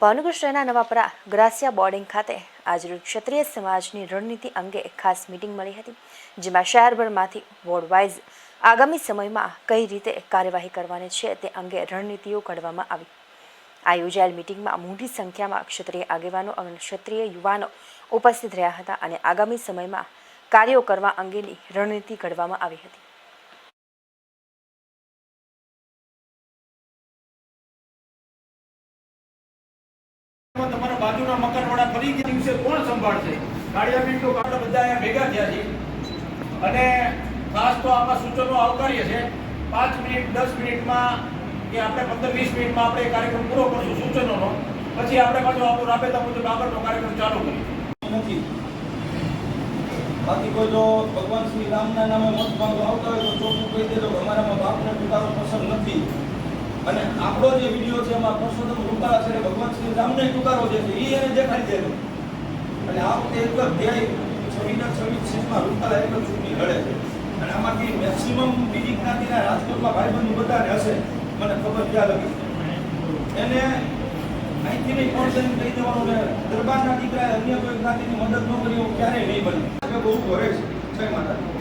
ભાવનગર શહેરના નવાપરા ગ્રાસિયા બોર્ડિંગ ખાતે આજરોજ ક્ષત્રિય સમાજની રણનીતિ અંગે ખાસ મીટિંગ મળી હતી, જેમાં શહેરભરમાંથી વોર્ડ વાઇઝ આગામી સમયમાં કઈ રીતે કાર્યવાહી કરવાની છે તે અંગે રણનીતિઓ ઘડવામાં આવી. આ યોજાયેલ મિટિંગમાં મોટી સંખ્યામાં ક્ષત્રિય આગેવાનો અને ક્ષત્રિય યુવાનો ઉપસ્થિત રહ્યા હતા અને આગામી સમયમાં કાર્યો કરવા અંગેની રણનીતિ ઘડવામાં આવી હતી. તમારા બાજુના મકાનવાળા ફરી ગયા દિવસે કોણ સંભાળશે? કાળિયા તો આપણે બધા અહીંયા ભેગા થયા છે. અને ખાસ તો આપણા સૂચનો આવકાર્ય છે. પાંચ મિનિટ, દસ મિનિટમાં કે આપણે પંદર, વીસ મિનિટમાં આપણે કાર્યક્રમ પૂરો કરશું સૂચનોનો. પછી આપણે પાછો આપણું રાબેતા મુજબ આગળનો કાર્યક્રમ ચાલુ કરીશું નથી. બાકી કોઈ જો ભગવાન શ્રી રામના નામે મત માંગવા આવતા હોય તો ચોખ્ખું કહી દેજો અમારામાં બાપને પિતાનો પસંદ નથી. અને આપણો જે વીડિયો છે એમાં પુરુષોત્તમ રૂપાળા છે ભગવાન શ્રી રામને ટુકારો જે છે એ એને દેખાડી દેલો અને આ વખતે એક ધ્યેય છવ્વીસના છવ્વીસ સીટમાં રૂપાલા એક ચૂંટણી લડે છે. અને આમાંથી મેક્સિમમ બીજી જ્ઞાતિના રાજકોટમાં ભાઈબંધુ બધાને હશે. મને ખબર ક્યાં લગી એને અહીંથી નહીં, પણ કહી દેવાનું ને દરબારના દીકરાએ અન્ય કોઈ જ્ઞાતિની મદદ ન કરી, એવું ક્યારેય નહીં બને. બહુ ઘરે છે, જય માતા